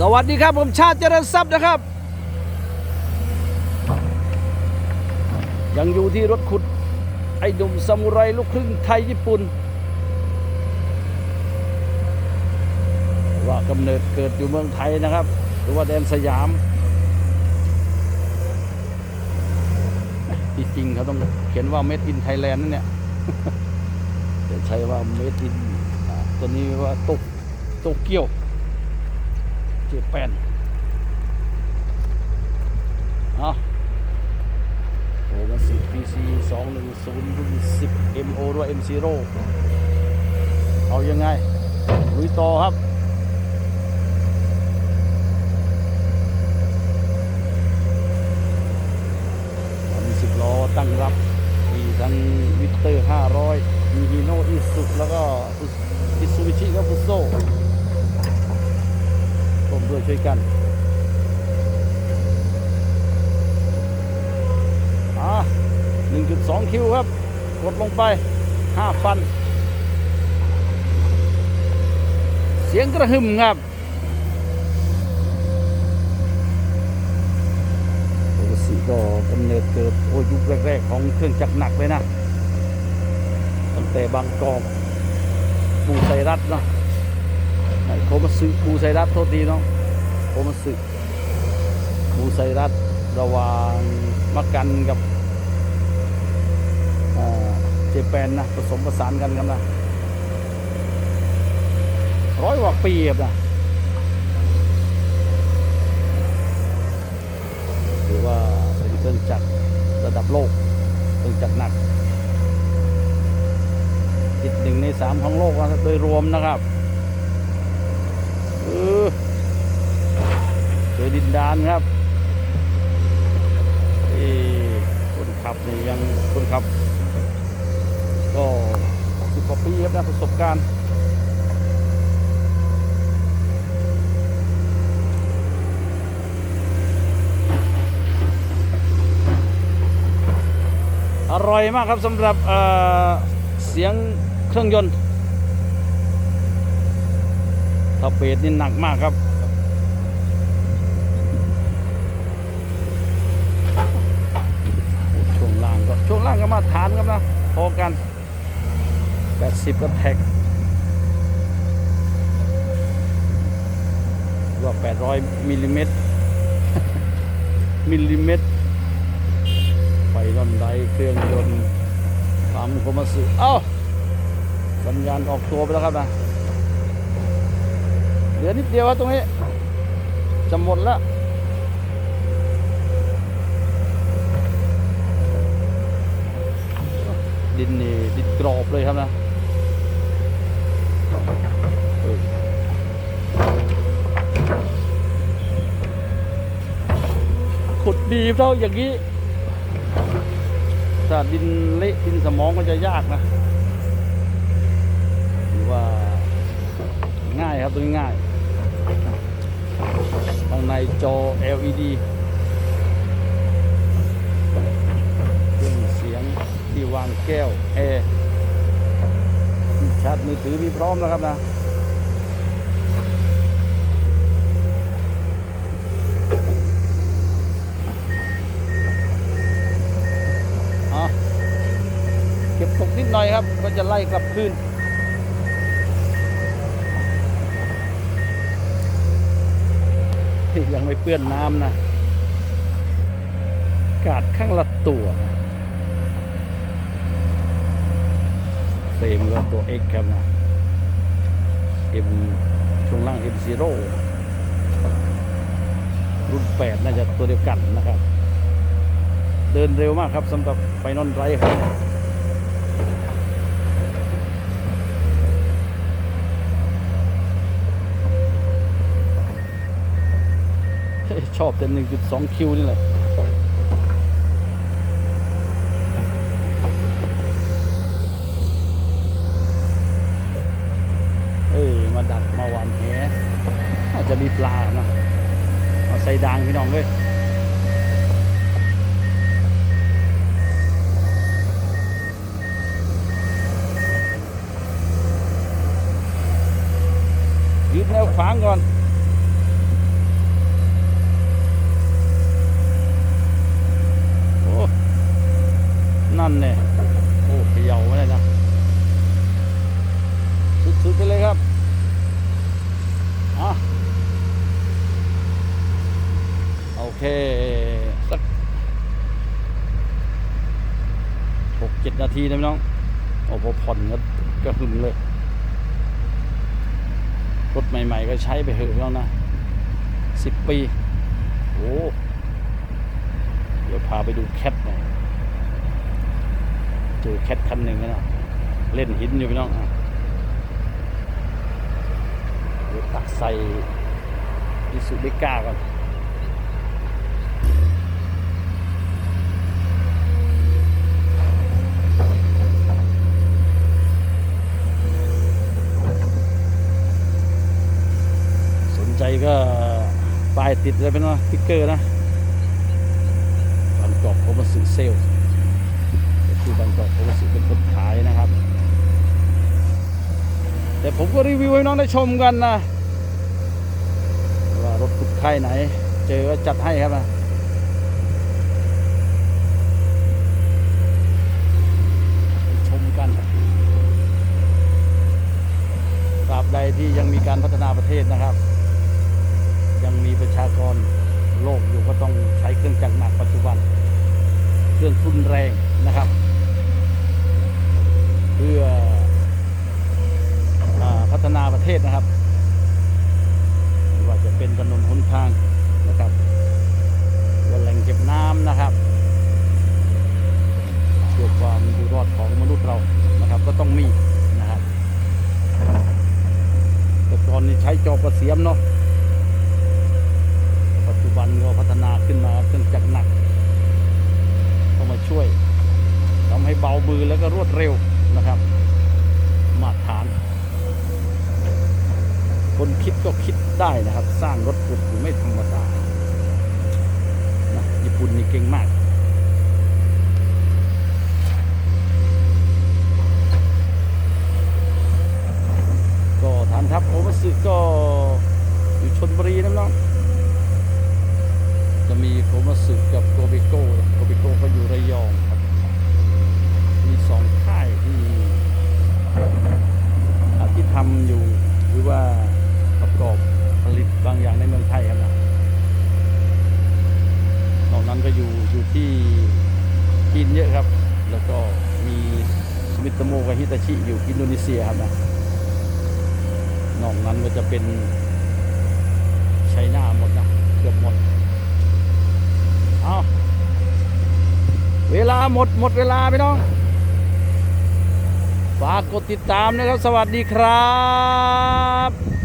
สวัสดีครับผมชาติเจริญทรัพย์นะครับ ยังอยู่ที่รถขุด ไอ้หนุ่มซามูไรลูกครึ่งไทยญี่ปุ่น ว่ากำเนิดเกิดอยู่เมืองไทยนะครับ หรือว่าแดนสยาม ที่จริงเขาต้องเขียนว่า made in Thailand นั่นเนี่ยแต่ใช้ว่า made in อ่าตัวนี้ว่าโตโตเกียว เจแปนเอาโอ้มันสิ PC 210รุ่น10 MO ด้วย M0 เอายังไงลุยต่อครับ มีสิบล้อตั้งรับ มีทั้งวิกเตอร์ 500 มีฮีโน่อิสุแล้วก็อิซูบิชิกับฟุโซ่ ร่วมด้วยกันอะ1.2 คิวครับ กดลงไป 5 ฟัน เสียงกระหึ่มครับโอสิก็กำเนิดเกิดโอ้ยุคแรก ๆ ของเครื่องจักรหนักเลยนะ ตั้งแต่บางกอกปูไซรัตเนาะไอ้โคมาสึปูไซรัตโทษทีเนาะ โคมาสึปูไซรัตระหว่างมักกันกับอ่าเจแปนนะผสมผสานกันกันนะร้อยกว่าปีครับนะหรือว่าเป็นเครื่องจักรระดับโลกเครื่องจักรหนักติดหนึ่งในสามของโลกนะโดยรวมนะครับเออ อดินดานครับเอ้คนขับนี่ยังคนขับ ก็สิบกว่าปีครับนะประสบการณ์อร่อยมากครับสำหรับเเสียงเครื่องยนต์ถ้าเบสนี่หนักมากครับ ช่วงล่างก็ช่วงล่างก็มาตรฐานครับนะพอกัน 80ก็แท็กว่า 800มิลลิเมตรมิลลิเมตรไฟร่อนไดเครื่องยนต์ตามโคมาสึเอ้าสัญญาณออกตัวไปแล้วครับนะเหลือนิดเดียวครับตรงนี้จะหมดแล้ว ดินนี่ดินกรอบเลยครับนะขุดดีเท่าอย่างนี้ถ้าดินเละดินสมองก็จะยากนะหรือว่าง่ายครับตัวนี้ง่ายข้างในจอ LED เครื่องเสียง ที่วางแก้วแอร์ชาร์จมือถือมีพร้อมแล้วครับนะเอเก็บตกนิดหน่อยครับ ก็จะไล่กลับคืนยังไม่เปื้อนน้ำนะ กาดข้างละตัวนะ เฟรมก็ตัว X ครับนะ M ช่วงล่าง M0 รุ่น 8 น่าจะตัวเดียวกันนะครับ เดินเร็วมากครับสำหรับไฟนอลไรครับชอบแต่1.2คิวนี่แหละาวันแหอาจจะมีปลาเนาะเอาใส่ดางพี่น้องเลยยึดแนวขวางก่อนโอ้นั่นเนี่ย สักหกเจ็ดนาทีนะพี่น้อง โอ้พอผ่อนก็ก็หึมเลย รถใหม่ ๆ ก็ใช้ไปเหอะแล้วนะสิบปี โอ้เดี๋ยวพาไปดูแคทหน่อยเจอแคทคันหนึ่งนะเล่นหินอยู่พี่น้องเดี๋ยวตักใส่ดิสุเดก้าก่อน ใจก็ป้ายติดเลยเป็นว่าสติ๊กเกอร์นะบางกอกเขามาซื้อเซลล์ก็คือบางกอกเขามาซื้อเป็นคนขายนะครับ แต่ผมก็รีวิวให้น้องได้ชมกันนะ ว่ารถขุดค่ายไหน เจอก็จัดให้ครับนะชมกันตราบใดที่ยังมีการพัฒนาประเทศนะครับ ยังมีประชากรโลกอยู่ก็ต้องใช้เครื่องจักรหนักปัจจุบัน เครื่องทุนแรงนะครับ เพื่ออพัฒนาประเทศนะครับไม่ว่าจะเป็นถนนหนทางนะครับว่าแหล่งเก็บน้ำนะครับเพื่อความอยู่รอดของมนุษย์เรานะครับ ก็ต้องมีนะครับแต่ก่อนนี้ใช้จอบกระเสียมเนาะ ปัจจุบันก็พัฒนาขึ้นมาเครื่องจักรหนักเข้ามาช่วยทำให้เบามือแล้วก็รวดเร็วนะครับ มาตรฐาน คนคิดก็คิดได้นะครับ สร้างรถขุดอยู่ไม่ธรรมดานะญี่ปุ่นนี่เก่งมากก็ฐานทัพโอมาสึก็อยู่ชนบุรีนะน้องจะมีโคมาสึกับโกเบโก้โกเบโก้ก็อยู่ระยองครับ มีสองค่ายที่อ่าที่ทำอยู่ หรือว่าประกอบผลิตบางอย่างในเมืองไทยครับนะนอกนั้นก็อยู่อยู่ ที่จีนเยอะครับ แล้วก็มีสมิตโมกับฮิตาชิอยู่อินโดนีเซียครับนะนอกนั้นก็จะเป็นไชน่าหมดนะเกือบหมดเอาเวลาหมดหมดเวลาพี่น้องฝากกดติดตามนะครับ สวัสดีครับ